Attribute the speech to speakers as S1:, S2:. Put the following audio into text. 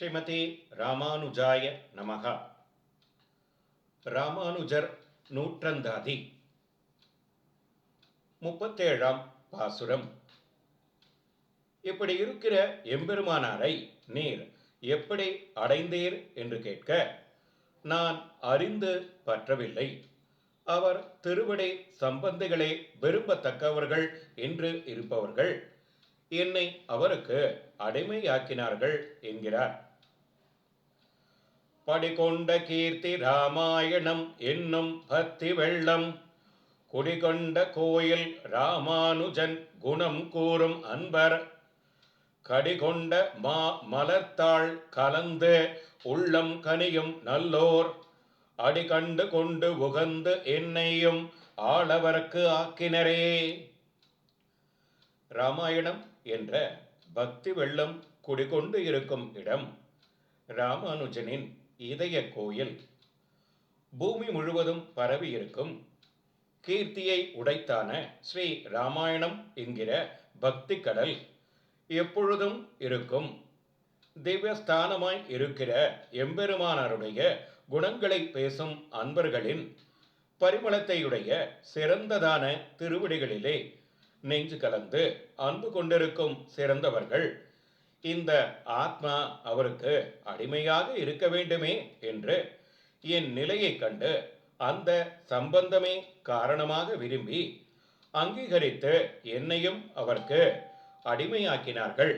S1: ஸ்ரீமதி ராமானுஜாய நமக. ராமானுஜர் நூற்றந்தாதி. முப்பத்தேழாம் பாசுரம். இப்படி இருக்கிற எம்பெருமானாரை நீர் எப்படி அடைந்தீர் என்று கேட்க நான் அறிந்து பற்றவில்லை. அவர் திருவடி சம்பந்திகளே விரும்பத்தக்கவர்கள் என்று இருப்பவர்கள் என்னை அவருக்கு அடிமையாக்கினார்கள் என்கிறார். படிகொண்ட கீர்த்தி ராமாயணம் என்னும் பக்தி வெள்ளம். குடிகொண்ட கோயில் ராமானுஜன் குணம் கூறும் அன்பர். கடிகொண்ட மா மலர்த்தாள் கலந்து உள்ளம் கனியும் நல்லோர். அடிகண்டு கொண்டு உகந்து என்னையும் ஆளவர்க்கு ஆக்கினரே. ராமாயணம் என்ற பக்தி வெள்ளம் குடிகொண்டு இருக்கும் இடம் ராமானுஜனின் இதய கோயில் பூமி முழுவதும் பரவி இருக்கும். கீர்த்தியை உடைத்தான ஸ்ரீ ராமாயணம் என்கிற பக்தி கடல் எப்பொழுதும் இருக்கும். திவ்யஸ்தானமாய் இருக்கிற எம்பெருமானாருடைய குணங்களை பேசும் அன்பர்களின் பரிமளத்தையுடைய சிறந்ததான திருவிடிகளிலே நெஞ்சு கலந்து அன்பு கொண்டிருக்கும் சிறந்தவர்கள் இந்த ஆத்மா அவருக்கு அடிமையாக இருக்க வேண்டுமே என்று என் நிலையைக் கண்டு அந்த சம்பந்தமே காரணமாக விரும்பி அங்கீகரித்து என்னையும் அவருக்கு அடிமையாக்கினார்கள்.